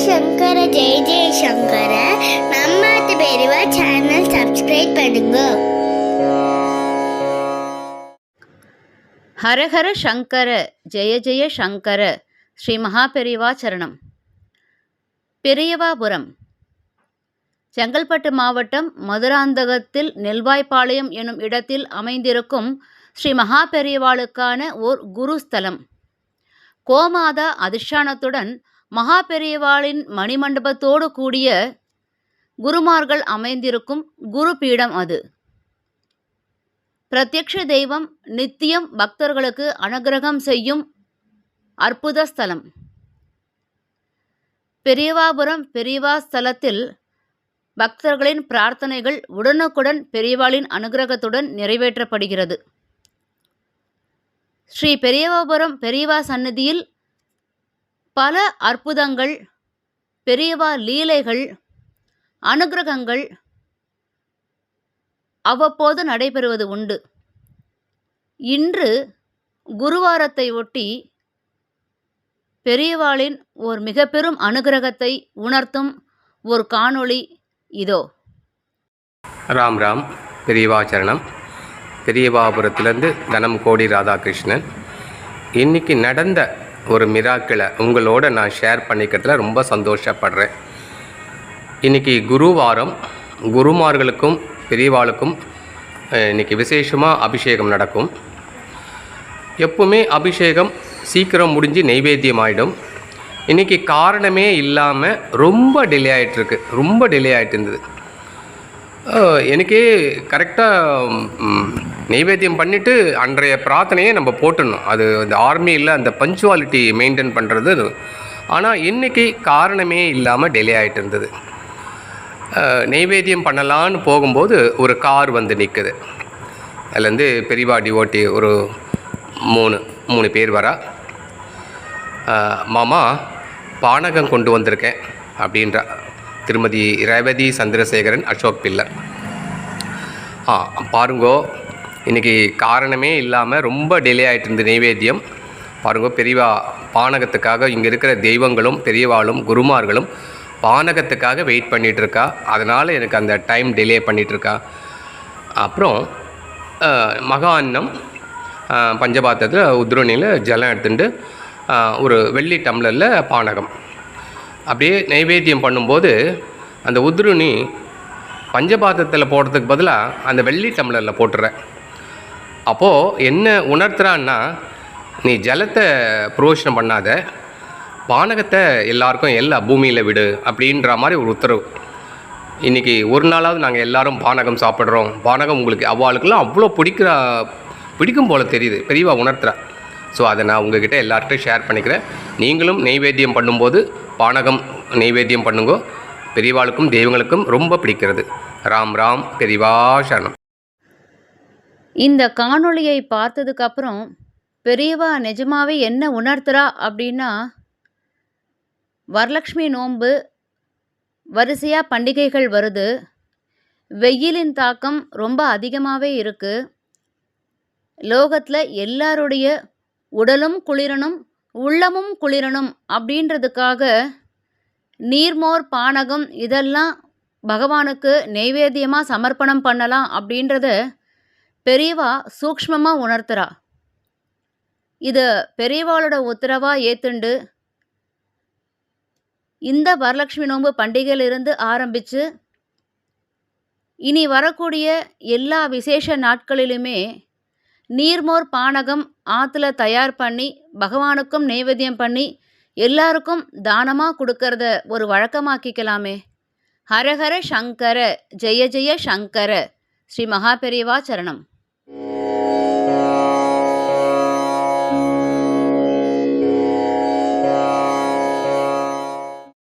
சங்கர ஜெய ஜெய சங்கர நம்ம பெரியவா channel subscribe பண்ணுங்க ஹரஹர சங்கர ஜெய ஜெய சங்கர ஸ்ரீ மகாபெரிவா சரணம் பெரியவாபுரம் செங்கல்பட்டு மாவட்டம் மதுராந்தகத்தில் நெல்வாய்ப்பாளையம் எனும் இடத்தில் அமைந்திருக்கும் ஸ்ரீ மகாபெரியவாளுக்கான ஓர் குருஸ்தலம் கோமாதா அதிஷ்டானத்துடன் மகா பெரியவாளின் மணிமண்டபத்தோடு கூடிய குருமார்கள் அமைந்திருக்கும் குரு பீடம் அது. பிரத்யக்ஷ தெய்வம் நித்தியம் பக்தர்களுக்கு அனுகிரகம் செய்யும் அற்புத ஸ்தலம். பெரியவாபுரம் பெரியவா ஸ்தலத்தில் பக்தர்களின் பிரார்த்தனைகள் உடனுக்குடன் பெரியவாளின் அனுகிரகத்துடன் நிறைவேற்றப்படுகிறது. ஸ்ரீ பெரியவாபுரம் பெரியவா சன்னதியில் பல அற்புதங்கள் பெரியவா லீலைகள் அனுகிரகங்கள் அவ்வப்போது நடைபெறுவது உண்டு. இன்று குருவாரத்தை ஒட்டி பெரியவாளின் ஓர் மிக பெரும் அனுகிரகத்தை உணர்த்தும் ஒரு காணொளி இதோ. ராம் ராம் பெரியவாச்சரணம் பெரியவாபுரத்திலேருந்து தனம் கோடி ராதாகிருஷ்ணன். இன்றைக்கி நடந்த ஒரு மிராக்கிளை உங்களோட நான் ஷேர் பண்ணிக்கிறதுல ரொம்ப சந்தோஷப்படுறேன். இன்றைக்கி குருவாரம் குருமார்களுக்கும் பெரியவாளுக்கும் இன்றைக்கி இன்னைக்கு விசேஷமாக அபிஷேகம் நடக்கும். எப்பவுமே அபிஷேகம் சீக்கிரம் முடிஞ்சு நெய்வேத்தியம் ஆகிடும் இன்றைக்கி காரணமே இல்லாமல் ரொம்ப டிலே ஆகிட்டுருக்கு ரொம்ப டிலே ஆகிட்டு இருந்தது எனக்கே கரெக்டாக நெய்வேத்தியம் பண்ணிவிட்டு அன்றைய பிரார்த்தனையை நம்ம போட்டுடணும். அது அந்த ஆர்மியில் அந்த பஞ்சுவாலிட்டி மெயின்டைன் பண்ணுறது ஆனால் இன்றைக்கி காரணமே இல்லாமல் டிலே ஆகிட்டு இருந்தது. நெய்வேத்தியம் பண்ணலான்னு போகும்போது ஒரு கார் வந்து நிற்குது அதுலேருந்து பெரியவா டிவோட்டி ஒரு மூணு மூணு பேர் வரா. மாமா பானகம் கொண்டு வந்திருக்கேன் அப்படின்றா. திருமதி ரேவதி சந்திரசேகரன் அசோக் பிள்ளை. ஆ பாருங்கோ இன்றைக்கி காரணமே இல்லாமல் ரொம்ப டிலே ஆகிட்டு இருந்த நைவேத்தியம். பாருங்கள் பெரியவா பானகத்துக்காக இங்கே இருக்கிற தெய்வங்களும் பெரியவாளும் குருமார்களும் பானகத்துக்காக வெயிட் பண்ணிகிட்ருக்கா அதனால் எனக்கு அந்த டைம் டிலே பண்ணிகிட்ருக்கா அப்புறம் மகா அன்னம் பஞ்சபாத்திரத்தில் உத்ரோணியில் ஜலம் எடுத்துட்டு ஒரு வெள்ளி டம்ளரில் பானகம். அப்படியே நைவேத்தியம் பண்ணும்போது அந்த உத்ருணி பஞ்சபாத்திரத்தில் போடுறதுக்கு பதிலாக அந்த வெள்ளி டம்ளரில் போட்டுறேன். அப்போது என்ன உணர்த்துறான்னா நீ ஜலத்தை புரோஷனம் பண்ணாத. பானகத்தை எல்லாருக்கும் எல்லா பூமியில் விடு. அப்படின்ற மாதிரி ஒரு உத்தரவு. இன்றைக்கி ஒரு நாளாவது நாங்கள் எல்லாரும் பானகம் சாப்பிட்றோம். பானகம் உங்களுக்கு அவ்வாளுக்கெல்லாம் அவ்வளோ பிடிக்கிற பிடிக்கும் போல் தெரியுது. பெரியவா உணர்த்துறா. ஸோ அதை நான் உங்ககிட்ட எல்லார்கிட்டையும் ஷேர் பண்ணிக்கிறேன். நீங்களும் நெய்வேத்தியம் பண்ணும்போது பானகம் நெய்வேத்தியம் பண்ணுங்கோ. பெரியவாளுக்கும் தெய்வங்களுக்கும் ரொம்ப பிடிக்கிறது. ராம் ராம் பெரியவா சரணம். இந்த காணொளியை பார்த்ததுக்கு அப்புறம் பெரியவா நிஜமாவே என்ன உணர்த்துறா? அப்படின்னா வரலக்ஷ்மி நோன்பு வரிசையாக பண்டிகைகள் வருது. வெயிலின் தாக்கம் ரொம்ப அதிகமாகவே இருக்குது லோகத்தில் எல்லாருடைய உடலும் குளிரணும் உள்ளமும் குளிரணும் அப்படின்றதுக்காக நீர்மோர் பானகம் இதெல்லாம் பகவானுக்கு நெய்வேத்தியமாக சமர்ப்பணம் பண்ணலாம் அப்படின்றத பெரியவா சூக்ஷ்மமாக உணர்த்துறா. இது பெரியவாளோட உத்தரவாக ஏத்துண்டு இந்த வரலட்சுமி நோன்பு பண்டிகையிலிருந்து ஆரம்பித்து இனி வரக்கூடிய எல்லா விசேஷ நாட்களிலுமே நீர்மோர் பானகம் ஆற்றுல தயார் பண்ணி பகவானுக்கும் நைவேத்தியம் பண்ணி எல்லாருக்கும் தானமாக கொடுக்கறத ஒரு வழக்கமாக்கிக்கலாமே. ஹரஹர சங்கர ஜெய ஜெய சங்கர ஸ்ரீ மகாபெரிவா சரணம்.